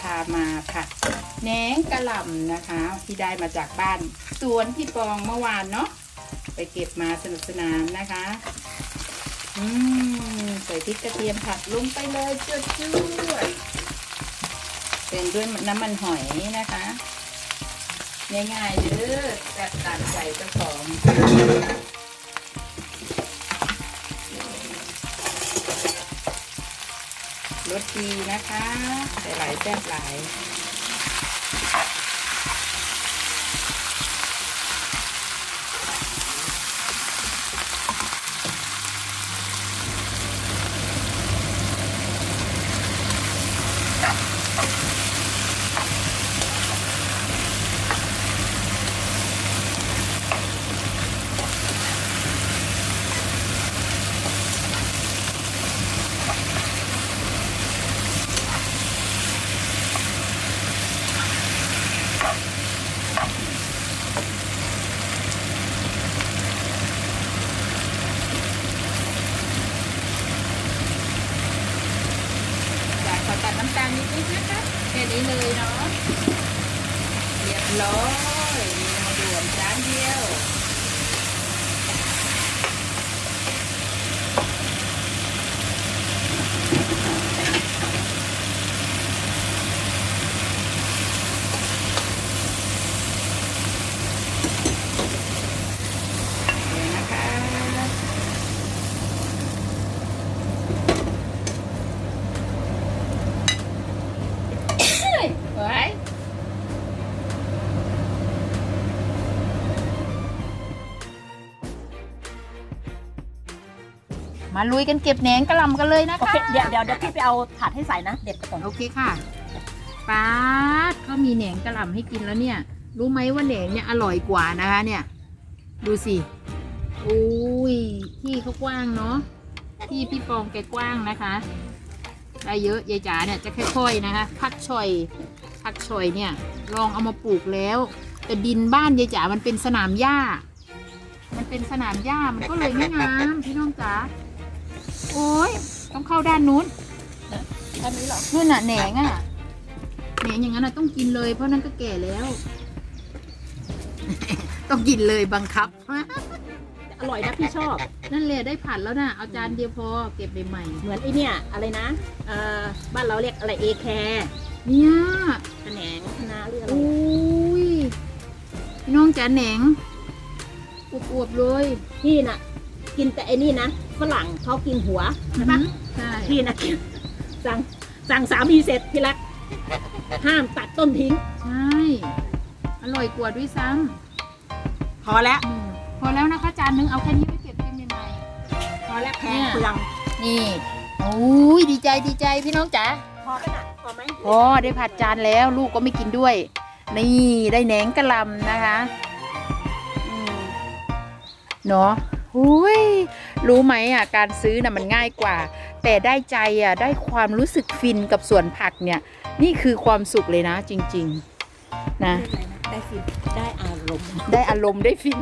พามาผัดแหนงกระหล่ำนะคะ ที่ได้มาจากบ้าน สวนพี่ปองเมื่อวานเนาะไปเก็บมาสนุกสนานนะคะอืมใส่พริกกระเทียมผัดลงไปเลยจวดจวดเป็นด้วยน้ำมันหอยนะคะง่ายๆเด้อแบบตามใจเจ้าของ รสดีนะคะใส่หลายแซ่บหลาย อยากขอตัดน้ำตาลนิดนิดนะคะแค่นี้เลยเนาะเรียบร้อยมีมาด่วนจานเดียว เดี๋ยวนะคะ ไว้ มาลุยกันเก็บแหนงกระหลำกันเลยนะโอคะเคเดี๋ยวเดี๋ยวเดี๋ยวพี่ไปเอาถาดให้ใส่นะ เด็ดไปก่อนโอเคค่ะป้าดก็มีแหนงกระหล่ำให้กินแล้วเนี่ย รู้ไหมว่าแหนงเนี่ยอร่อยกว่านะคะเนี่ย ดูสิอุ้ยที่เขากว้างเนาะที่พี่ปองแกกว้างนะคะได้เยอะยายจ๋าเนี่ยจะค่อยๆนะคะพักชอยพักชอยเนี่ยลองเอามาปลูกแล้ว แต่ดินบ้านยายจ๋ามันเป็นสนามหญ้า มันเป็นสนามหญ้ามันก็เลยไม่งามพี่น้องจ๋า โอ้ยต้องเข้าด้านนู้นอันนี้เหรอนู่นน่ะแหนงอะแหนงอย่างนั้นน่ะต้องกินเลยเพราะนั่นก็แก่แล้ว ต้องกินเลยบังคับ อร่อยนะพี่ชอบ นั่นแหละได้ผัดแล้วนะเอาจานเดียวพอเก็บใหม่เหมือนไอเนี่ยอะไรนะเอ่อบ้านเราเรียกอะไรเอแคร์ๆเนี่ยแขนงคณะเรื่องอะไรอุ้ยพี่น้องจ๋าแหนงอวบๆเลยพี่น่ะ กินแต่ไอ้นี่นะฝรั่งเขากินหัวใช่ปะใช่พี่น่ะกินสั่งสั่งสามีเสร็จพี่รัก ห้ามตัดต้นทิ้ง ใช่ อร่อยกว่าด้วยซ้พอแล้วำอืมพอแล้วนะคะจานนึงเอาแค่นี้ไปเก็บกินใหม่พอแล้วแพเนี่งยเปลืองๆนี่โอ้ยดีใจดีใจพี่น้องจ๋าพอแล้วน่ะพอไหมโอ้ได้ผัดจานแล้วลูกก็ไม่กินด้วย นี่ได้แหนงกะหลำนะคะอืมเนาะ หุยรู้ไหมอะการซื้อน่ะมันง่ายกว่า แต่ได้ใจอะได้ความรู้สึกฟินกับสวนผักเนี่ย นี่คือความสุขเลยนะจริง ๆ นะ ได้ฟินได้อารมณ์ ได้อารมณ์ได้ฟิน